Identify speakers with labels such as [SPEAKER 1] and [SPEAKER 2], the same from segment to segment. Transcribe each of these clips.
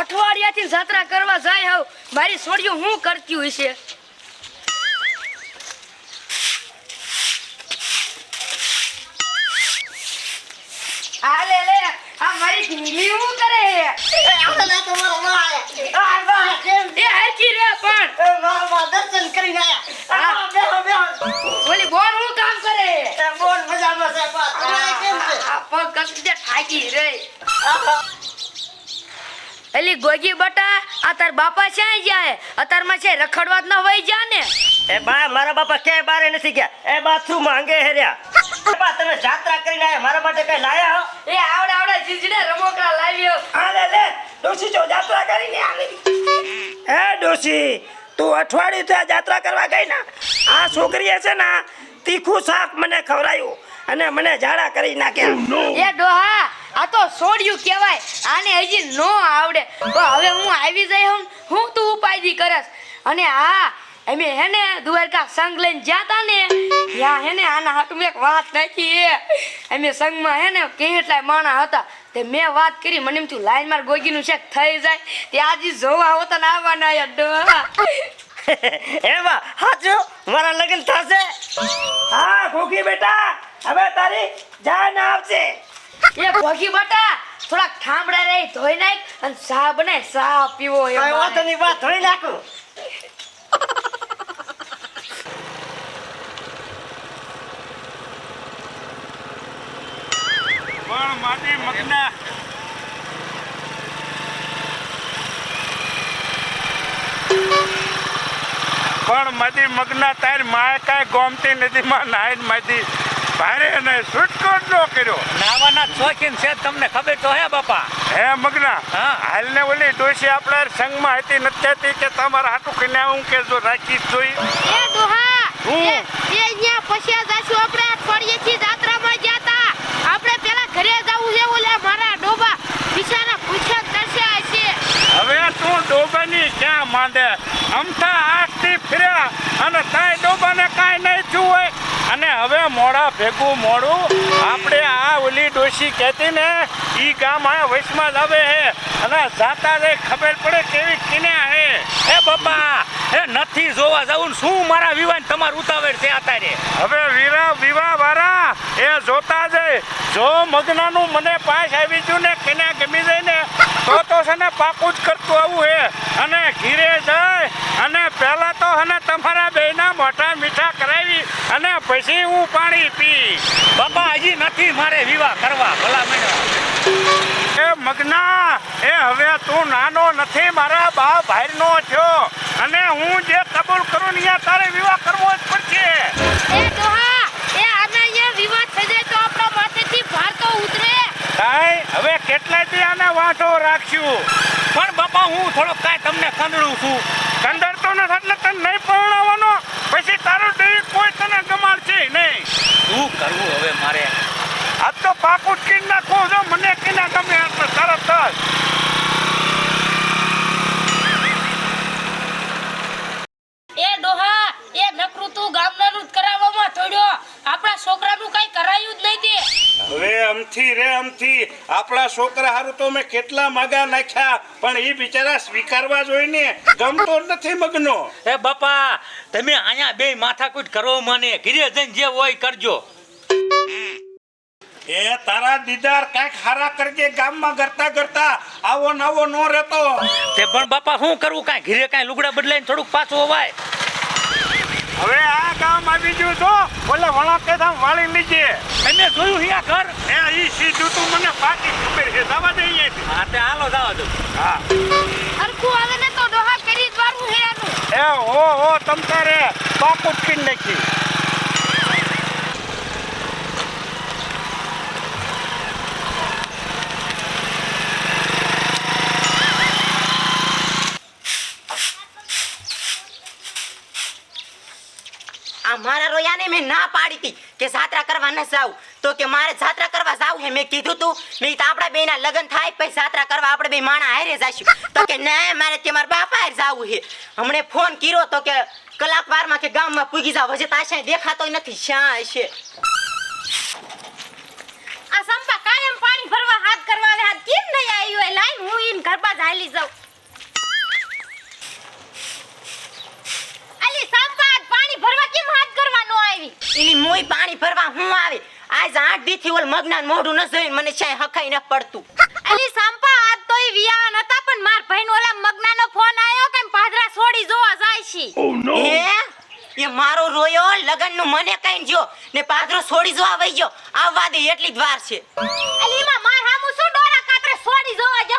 [SPEAKER 1] અઠવાડિયાથી જાત્રા કરવા જાય હોવ. મારી છોડીઓ હું કરતી હોય છે? આ લે લે. આ મારી ઢીંગલી હું કરે
[SPEAKER 2] હે આપણે તો મારો માં આ વાહ,
[SPEAKER 1] એ હરખી રે પણ. એલી ગોગી બટા આ તાર બાપા ક્યાં જાય? અતારમાં છે રખડવા જ ન હોય જા ને.
[SPEAKER 3] એ બા મારા બાપા ક્યાંય બારે નથી ગયા. એ બાથરૂમ માંગે હેર્યા બા તમે જાત્રા કરીને આયા. મારા માટે કઈ લાયા હો?
[SPEAKER 1] એ આવડે આવડે જીજડે રમોકડા લાવ્યો
[SPEAKER 4] આ લે લે ડોશી જો જાત્રા કરીને આવી. હે ડોશી તું અઠવાડિયું થયા જાત્રા કરવા ગઈ ના. આ છોકરીએ છે ને તીખું શાક મને ખવડાયું. અને મને ઝાડા કરી નાખ્યા.
[SPEAKER 1] એ ડોહા આ તો સોડિયું કહેવાય. આને હજી નો આવડે. તો હવે હું આવી જઈ હું હું તું ઉપાયથી કરસ. અને હા અમે હેને દ્વારકા સંગ લઈને જાતા ને ત્યાં હેને આના હાથમાં એક વાત નાખી એ. અમે સંગમાં હેને કેટલાય માણા હતા. તે મેં વાત કરી મને એમ થયું લાઈન માર ગોગીનું શેક થઈ જાય. તે આજે જોવા હોતા ને આવવાના ડોહા.
[SPEAKER 3] એ હાચું? મારા લગ્ન થશે?
[SPEAKER 4] હા ખોખી બેટા હવે તારી જાન આવશે.
[SPEAKER 1] એ ખોખી બેટા થોડાક ઠામડા રે ધોઈ નાખ અને સાબ ને ચા પીવો એ
[SPEAKER 3] કઈ વાત ધોઈ નાખું.
[SPEAKER 5] પણ માટી મગના પણ મધી મગના તારી માએ કાંઈ ગોમતી નદીમાં નાહીને મધી ભારે અને છૂટકો નો ન કર્યો
[SPEAKER 6] નાવાના શોખીન છે તમને ખબર તો હે બાપા
[SPEAKER 5] હે મગના
[SPEAKER 6] હા.
[SPEAKER 5] હાલને ઓલી ડોસી આપણા સંગમાં હતી નથી હતી કે તમારે હાટું કહીને આવું કે જો રાખી જોઈ
[SPEAKER 7] એ દુહા
[SPEAKER 5] હું?
[SPEAKER 7] એ અહીંયા પછી જાશું આપણે ફળીએ જાત્રામાં ગયા તા આપણે પેલા ઘરે જવું છે ઓલા મારા ડોબા બિચારા પૂછ્યા દર્શ્યા હશે
[SPEAKER 5] હવે તું ડોબાની ક્યાં માંડે અમથા આઠથી ફર્યા અને તાય ડોબાને કાંઈ નહીં જુએ અને હવે મોડા ભેગું મોડું આપણે આ ઓલી ડોશી કહેતી ને એ ગામ આ વૈશમાં જ આવે હે. અને જાતા રે ખબર પડે કેવી કિન્યા હે.
[SPEAKER 6] એ બાપા એ નથી જોવા જવું શું મારા વિવાન તમારું ઉતાવળ છે અત્યારે
[SPEAKER 5] હવે વીરા, વિવાહ વાળા એ જોતા જાય જો મગનાનું મને પાસ આવી ગયું ને કિન્યા ગમી જાય ને તો તો છે ને પાકું જ કરતું આવું હે. અને ઘીરે જાય અને પહેલા તો અને તમારા બેના મોટા મીઠા કરાવી અને પછી હું પાણી પી.
[SPEAKER 6] બાપા હજી નથી મારે વિવાહ કરવા ભલા મહિના
[SPEAKER 5] એ મગના એ હવે તું નાનો નથી મારા બા ભાઈનો થયો. અને હું જે કબૂલ કરું ને તારે વિવાહ કરવો જ પડશે
[SPEAKER 7] એ ડોહા એ આના અહીંયા વિવાદ થઈ જાય તો આપણા માથેથી ભાર તો ઉતરે
[SPEAKER 5] કાંઈ હવે કેટલાય દી આને વાંધો રાખ્યું
[SPEAKER 6] પણ બાપા હું થોડોક કાંઈ છું.
[SPEAKER 5] કંદર તો નથી એટલે તને નહીં પરણાવવાનો. પછી તારું ડેરી કોઈ તને ગમાડશે નહીં.
[SPEAKER 6] શું કરવું હવે મારે
[SPEAKER 5] આજ તો પાકું જ કીન નાખો જો મને કીના ગમે એટલે તરત જ
[SPEAKER 7] એ ડોહા એ નકરું તું ગામડાનું જ કરાવવામાં થોડ્યો આપણા છોકરાનું કઈ કરાયું જ નહીં તે
[SPEAKER 5] હવે અમથી રે અમથી આપણા છોકરા હારું તો મેં કેટલા માગા નાખ્યા પણ એ બિચારા સ્વીકારવા જોઈને ગમતો નથી મગનો.
[SPEAKER 6] એ બાપા તમે અહીંયા બે માથાકૂટ કરો મને ઘીરે જઈને જે હોય કરજો.
[SPEAKER 5] એ તારા દીદાર કાંઈક હારા કરજે ગામમાં કરતા કરતા આવો નવો નો રહેતો.
[SPEAKER 6] તે પણ બાપા શું કરવું કાંઈ? ઘીરે કાંઈ લુગડા બદલાઈને થોડુંક પાછું હોવાય?
[SPEAKER 5] હવે આ ગામ આવી ગયું તો ઓલે વળાકે થામ વાળી લીજે.
[SPEAKER 6] એને જોયું અહીંયા ઘર?
[SPEAKER 5] એ ઈ સીધું તું મને પાકી ખબર છે. જવા દે અહીંયાથી.
[SPEAKER 6] હા તે હાલો જવા દો
[SPEAKER 5] હા.
[SPEAKER 7] હરખું આવે ને તો ડોહા કરી જ હે આનું
[SPEAKER 5] એ હો હો તમ તારે પાકું કીન નાખી
[SPEAKER 2] આ મારા રોયાને મેં ના પાડી હતી કે જાત્રા કરવા ન જાવ. તો કે મારે જાત્રા કરવા જાવ હે મેં કીધું તું. નહીં તો આપણા બેના લગ્ન થાય પછી જાત્રા કરવા આપણે બે માણા હારે જશું. તો કે, ના, મારે તે મારા બાપા હારે જાવું હે. હમણે ફોન કર્યો તો કે, કલાક વારમાં કે ગામમાં પૂગી જાવ. હજી તાશે દેખાતો નથી. શા હશે.
[SPEAKER 7] આ સંપા કાયમ પાણી ભરવા હાથ કરવા હાથ કેમ નહીં આવ્યો લાઈન હું ઈન ઘર બાજ હાલી જાઉં. પાણી ભરવા કેમ હાથ આવી.
[SPEAKER 2] એની મોય પાણી ભરવા હું આવી. આજ આઠ દી થી ઓલ મગના મોઢું ન જોઈને મને ચાય હખાઈ ન પડતું.
[SPEAKER 7] અલી સંપા આજ તો ઈ વિયા નતા પણ માર ભાઈનો ઓલા મગનાનો ફોન આયો કે પાદરા છોડી જોવા જાય છે.
[SPEAKER 2] હે? એ મારો રોયો લગનનું મને કઈ જો ને પાદરો છોડી જોવા વઈ ગયો. આવવા દે એટલી જ વાર છે.
[SPEAKER 7] અલી માં માર હામું શું ડોરા કાતરે છોડી જોવા જો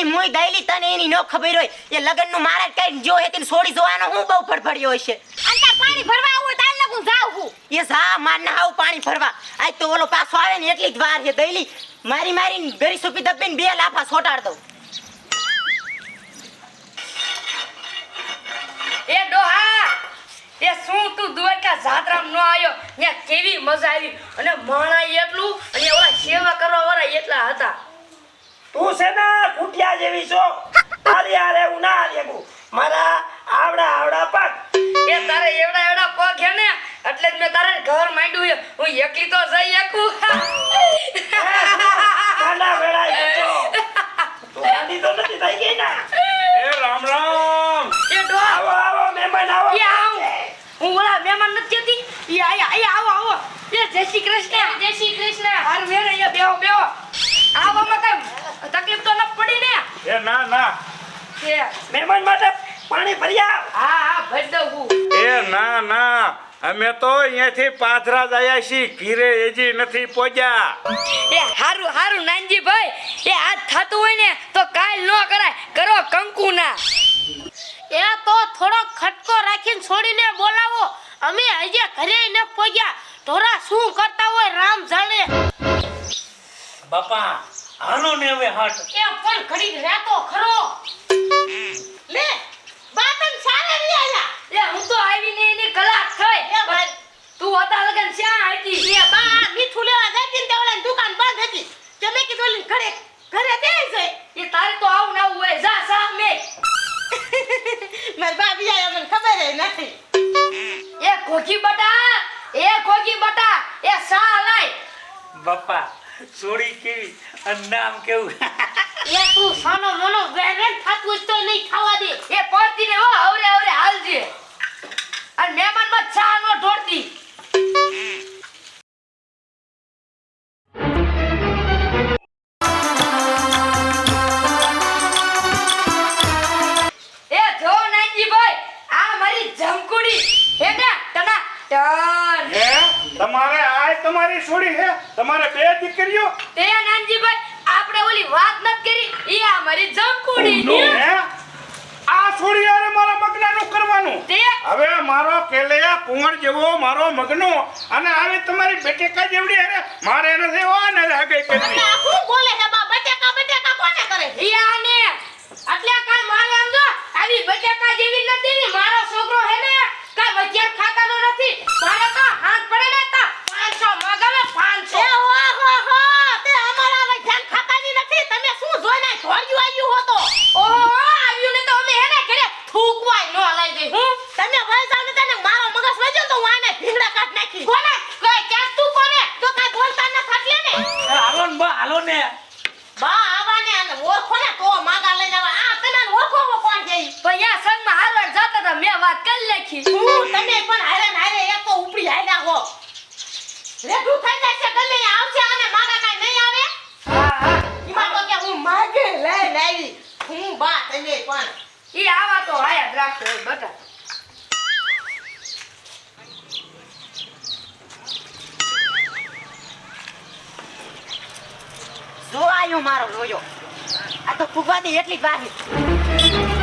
[SPEAKER 2] એલી મોય દઈલી તને એની નો ખબર હોય. એ લગનનું મારા કઈ જો હે તેને છોડી જવાનો હું બહુ ફડફડ્યો હશે.
[SPEAKER 7] અંતર પાણી ભરવા આવું તાલ ને હું
[SPEAKER 2] એ જા માર ના આવું પાણી ભરવા. આજ તો ઓલો પાછો આવે ને એટલી જ વાર છે દઈલી મારી મારી ગરી સુપી દબીને બે લાફા છોટાડ દઉં.
[SPEAKER 1] એ ડોહા એ શું તું દ્વારકા જાત્રામ નો આવ્યો? ત્યાં કેવી મજા આવી? અને માણા એટલું અને ઓલા સેવા કરવા વાળા એટલા હતા.
[SPEAKER 4] તું છે ને કુટિયા જેવી છો. તારી હારે હું ના લેવું મારા આવડા આવડા પગ
[SPEAKER 1] એ તારે એવડા એવડા પગ હે ને, એટલે જ મેં તારે ઘર માંડ્યું હું એકલી તો જઈ શકું
[SPEAKER 4] કાંડા વેળાઈ ગયો તું ગાંડી તો નથી થઈ ગઈ ને
[SPEAKER 5] એ રામ રામ
[SPEAKER 1] એ ડોહા
[SPEAKER 4] આવો આવો મહેમાન આવો
[SPEAKER 1] એ આવ હું ઓલા મહેમાન નથી જતી એ આયા આયા આવો આવો એ જય શ્રી કૃષ્ણ જય શ્રી કૃષ્ણ હાર મેરે અહીંયા બેહો બેહો આવવામાં કઈ તકલીફ તો ન પડી ને
[SPEAKER 5] ના
[SPEAKER 4] મહેમાન માટે પાણી ભરી આવ.
[SPEAKER 1] હા હા ભરી દઉં હું.
[SPEAKER 5] એ ના ના. અમે તો અહીંયાથી પાથરા જ આયા છીએ. ઘીરે એજી નથી પોજ્યા
[SPEAKER 1] એ હારું હારું નાનજી ભાઈ એ આજ થતું હોય ને તો કાલ ન કરાય. કરો કંકુ ના.
[SPEAKER 7] એ તો થોડો ખટકો રાખીને છોડીને બોલાવો. અમે હજી ઘરે ન પોજ્યા ઢોરા શું કરતા હોય રામ જાણે.
[SPEAKER 6] બાપા હાલો ને હવે હટ.
[SPEAKER 7] એ પણ ઘડી રાતો ખરો. લે બાતન સારે રી આયા?
[SPEAKER 1] એ હું તો આવી ને એની કલાક થઈ.
[SPEAKER 7] એ ભાઈ
[SPEAKER 1] તું હતા લગન શ્યાં હતી?
[SPEAKER 7] એ બા મીઠું લેવા જતી ને તે દુકાન બંધ હતી. કે મેં કીધું ઓલી ઘરે ઘરે દે છે.
[SPEAKER 1] એ તારે તો આવું ના આવું હોય. જા સા મે.
[SPEAKER 7] મારી બા આયા મને ખબર હે નથી.
[SPEAKER 1] એ કોકી બટા એ કોકી બટા એ સા લાય?
[SPEAKER 6] બાપા સોડી કેવી? અને નામ કેવું?
[SPEAKER 7] એ તું સાનો મનો વેરેન થાતું તો નહીં ખાવા દે.
[SPEAKER 1] એ પડતી ને હો, આવરે આવરે હાલજે
[SPEAKER 5] છોડી હે? તમારે બે દીકરીઓ?
[SPEAKER 1] તે નાનજી ભાઈ આપણે ઓલી વાત નત કરી એ આ મારી જમકુડી
[SPEAKER 5] હે? આ છોડી અરે મારા મગનાનું કરવાનું.
[SPEAKER 1] તે?
[SPEAKER 5] હવે મારો કેલેયા કુંવર જેવો મારો મગનો અને હવે તમારી બેટેકા જેવડી અરે મારે એને સેવા ને હગે
[SPEAKER 7] એટલે આ શું બોલે છે બા બટેકા બટેકા કોને કરે
[SPEAKER 1] ઈ આને એટલે કાલ મારે આમ જો આવી બટાકા જેવી નથી ને મારો છોકરો હે ને કાઈ વજ્યા ખાતાનો નથી મારે તો હાથ પડે ને તો 500 મગાવે 500
[SPEAKER 7] એ હો હો હો તે અમારા હવે ધ્યાન ખાતાની નથી તમે શું જોઈને ધોળ્યું આવ્યું હો તો
[SPEAKER 1] ઓહો આવ્યું ને તો અમે હે ને ઘરે થૂકવાય નો લઈ જઈ હું
[SPEAKER 7] તમે વઈ જાવ ને તને મારો મગજ વજ્યો તો નાખી.
[SPEAKER 1] કોને? કઈ ક્યાં તું કોને?
[SPEAKER 7] તો કાઈ બોલતા ન ને?
[SPEAKER 6] એ હાલો ને બા હાલો ને.
[SPEAKER 7] બા આવાને અને ઓળખો ને તો માગા લઈને આવે. આ તને ઓળખો કોણ છે ઈ?
[SPEAKER 1] પણ યા જતા હતા મેં વાત કરી નાખી.
[SPEAKER 7] હું તમે પણ હારે ને હારે એક તો ઉપડી હાલ્યા હો રેડું થઈ જાય છે ગલે આવશે અને માગા કાઈ નહીં આવે?
[SPEAKER 1] હા હા.
[SPEAKER 7] ઈમાં તો કે હું માગે લઈને આવી. હું બા તમે પણ.
[SPEAKER 1] ઈ આવા તો હાયા દ્રાક્ષ રાખો બટા
[SPEAKER 2] જો મારો જોયો આ તો ફૂગવા એટલી જ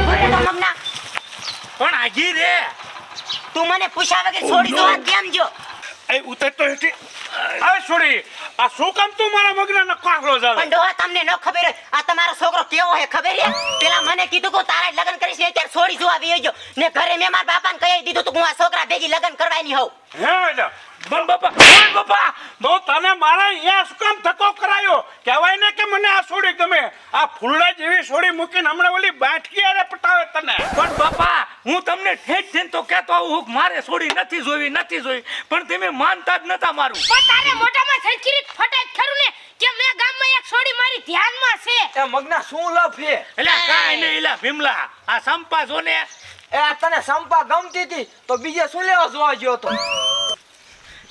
[SPEAKER 2] બોલે તો મમના
[SPEAKER 6] પણ આગી રે.
[SPEAKER 2] તું મને પૂછ્યા વગર છોડી દો આ કેમ જો
[SPEAKER 5] એ ઉતર તો હેઠી. આ છોડી. આ શું કામ તું મારા મગનાનો કાફલો જાવે?
[SPEAKER 2] પણ ડોહા તમને ન ખબર આ તમારો છોકરો કેવો હે ખબર હે? પેલા મને કીધું કે તારે લગ્ન કરીશ ને અત્યારે છોડી જોવા આવી ગયો. ને ઘરે મેં મારા બાપાને કહી દીધું તું હું આ છોકરા ભેગી લગ્ન કરવાની હોઉં.
[SPEAKER 5] હે બેટા
[SPEAKER 6] બાપા બાપા!
[SPEAKER 5] તને મારા અહીંયા શું કામ ધક્કો કરાયો? કહેવાય ને કે મને આ સોડી ગમે. આ ફૂલડા જેવી સોડી મૂકીને હમણાં ઓલી બાટકી આરે પટાવે તને.
[SPEAKER 6] પણ બાપા હું તમને ઠેઠ થઈને તો કહેતો આવું મારે છોડી નથી જોવી નથી જોઈ પણ તમે માનતા જ નતા મારું.
[SPEAKER 7] પણ તારે મોઢામાં સંસ્કૃત ફટાઈ ખરું ને કે મેં ગામમાં એક સોડી મારી ધ્યાનમાં છે.
[SPEAKER 8] એ મગના શું લફ છે?
[SPEAKER 6] એટલે કાઈ નહીં એલા ભીમલા આ સંપા જો ને
[SPEAKER 8] એ આ તને સંપા ગમતી હતી તો બીજે શું લેવા જોવા ગયો તો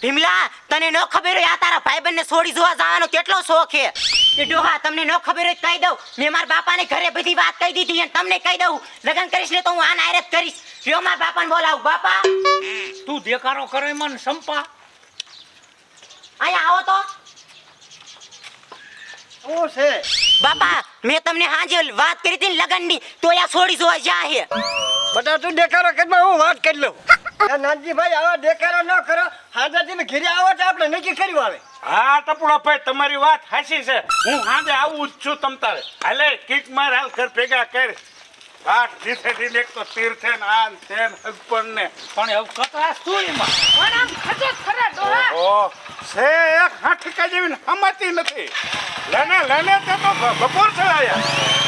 [SPEAKER 2] ભીમલા તને ન ખબર હોય આ તારા ભાઈબંધને છોડી જોવા જવાનો કેટલો શોખ છે? એ ડોહા તમને ન ખબર હોય કહી દઉં. મેં મારા બાપાને ઘરે બધી વાત કહી દીધી અને તમને કહી દઉં. લગ્ન કરીશ ને તો હું આના આયરત કરીશ. જો મારા બાપાને બોલાવું. બાપા!
[SPEAKER 6] તું દેખારો કરે મન સંપા.
[SPEAKER 2] અહીંયા આવો તો.
[SPEAKER 8] ઓ છે.
[SPEAKER 2] બાપા મેં તમને હાજે વાત કરી હતી ને લગ્નની તો આ છોડી જોવા જા હે.
[SPEAKER 8] બધા તું દેખારો કે હું વાત કરી લઉં. નાનજીભાઈ આવા દેખાડો ન કરો. હાજાથી ઘેરે આવો તો આપણે નક્કી કર્યું આવે
[SPEAKER 5] હા ટપુડા ભાઈ તમારી વાત હાસી છે. હું સાંજે આવું જ છું તમ તારે. હાલે કિક માર હાલ ઘર ભેગા કર. એક તો તીર્થે ને આન ને ને અગપણ ને
[SPEAKER 6] પણ એવું કતરાશ શું એમાં?
[SPEAKER 7] પણ આમ ખજો ખરા ડોહા.
[SPEAKER 5] ઓ છે એક હાઠીકા જેવી હમતી નથી. લેને લેને તે તો બપોર ચડાયા